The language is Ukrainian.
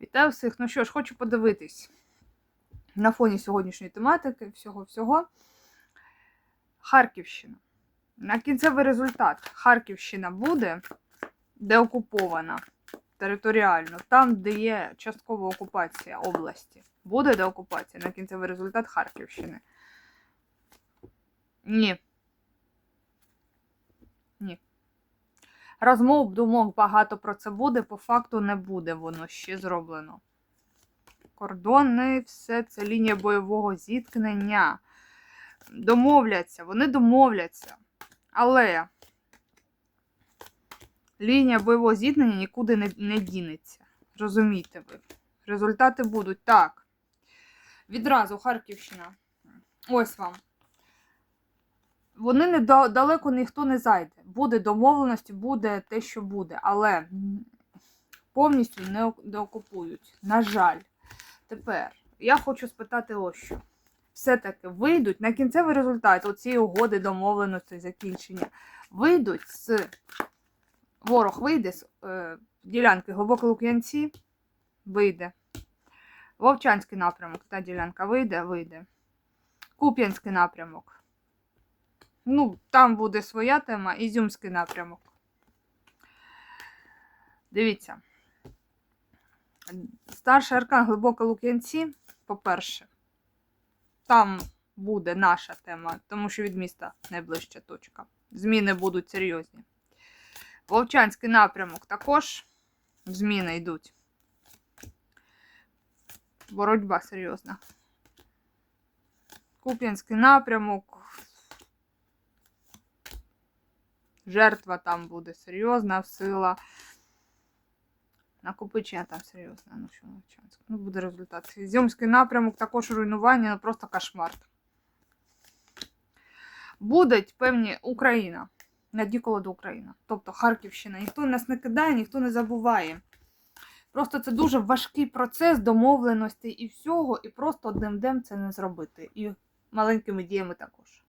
Вітаю всіх. Ну що ж, хочу подивитись на фоні сьогоднішньої тематики, всього-всього. Харківщина. На кінцевий результат Харківщина буде деокупована територіально, там, де є часткова окупація області. Буде деокупація на кінцевий результат Харківщини. Ні. Розмов, думок багато про це буде, по факту не буде воно ще зроблено. Кордони, все це лінія бойового зіткнення. Домовляться, вони домовляться. Але лінія бойового зіткнення нікуди не, не дінеться. Розумієте ви? Результати будуть так. Відразу Харківщина. Ось вам. Вони не да- далеко ніхто не зайде. Буде домовленості, буде те, що буде, але повністю не ок- окупують. На жаль. Тепер я хочу спитати ось що. Все-таки вийдуть на кінцевий результат оцієї угоди, домовленості, закінчення. Вийдуть з ворог вийде з е, ділянки глибоко Лук'янці, вийде. Вовчанський напрямок, та ділянка вийде, вийде. Куп'янський напрямок. Ну, там буде своя тема, Ізюмський напрямок. Дивіться. Старший аркан глибоко Лук'янці, по-перше, там буде наша тема, тому що від міста найближча точка. Зміни будуть серйозні. Вовчанський напрямок також зміни йдуть. Боротьба серйозна. Куп'янський напрямок. Жертва там буде серйозна, сила. Накопичення там серйозне. Ну, що Вовчанськ. Ну, буде результат. Зьомський напрямок також руйнування, ну просто кошмар. Будуть певні Україна. Надіколи до Україна. Тобто Харківщина. Ніхто нас не кидає, ніхто не забуває. Просто це дуже важкий процес домовленості і всього, і просто одним днем це не зробити. І маленькими діями також.